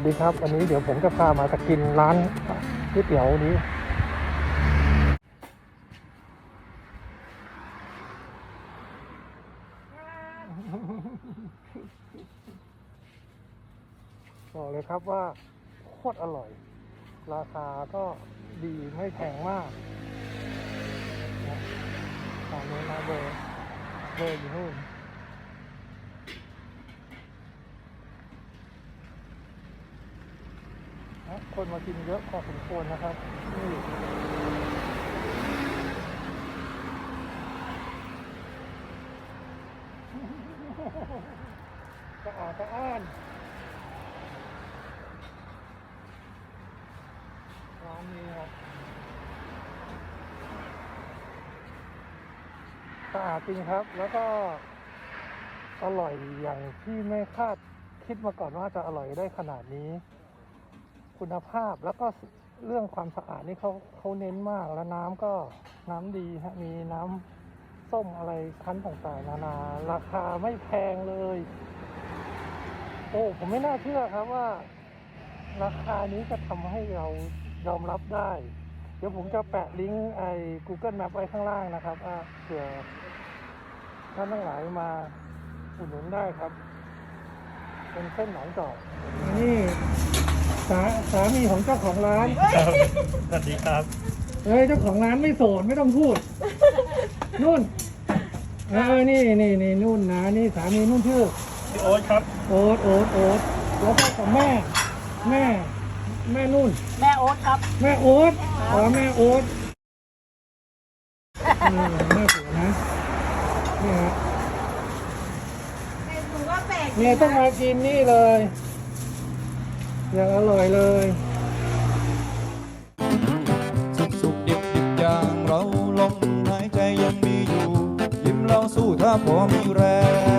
สดีครับ วันนี้เดี๋ยวผมจะพามาจะกินร้านก๋วยเตี๋ยวนี้ บอกเลยครับว่าโคตรอร่อย ราคาก็ดีไม่แพงมากตามนี้นะเบอร์เบอร์อยู่นู่นะคนมากินเยอะพอสมควรนะครับนี่สะอาดสะอ้านร้านนี้ครับสะอาดจริงครับ แล้วก็อร่อยอย่างที่ไม่คาดคิดมาก่อนว่าจะอร่อยได้ขนาดนี้ คุณภาพแล้วก็เรื่องความสะอาดนี่เขาเขาเน้นมากแล้วน้ำก็น้ำดีฮะมีน้ำส้มอะไรคั้นต่างๆ นานา ราคาไม่แพงเลย โอ้ผมไม่น่าเชื่อครับว่า ราคานี้จะทำให้เรายอมรับได้ เดี๋ยวผมจะแปะลิงก์ไอ้ Google Map ไว้ข้างล่างนะครับเผื่อท่านทั้งหลายมาอุดหนุนได้ครับ เป็นเส้นหนองจอกนี่าสามีของเจ้าของร้าน ครับสวัสดีครับ เฮ้ยเจ้าของร้านไม่โสดไม่ต้องพูดนุ่นเออนี่นี่นี่นุ่นนะนี่สามีนุ่นชื่อพี่โอ๊ตครับ โอ๊ตโอ๊ตโอ๊ตแล้วก็กับแม่ แม่ แม่นุ่น แม่โอ๊ตครับ แม่โอ๊ตอ๋อแม่โอ๊ตเออแม่ผัวนะนี่ฮะหนูว่าแปลกเนี่ยต้องมากินนี่เลย อย่างอร่อยเลยสุขสุขดิบดิบอย่างเราลมหายใจยังมีอยู่ ยิ้มเราสู้ถ้าพอมีแรง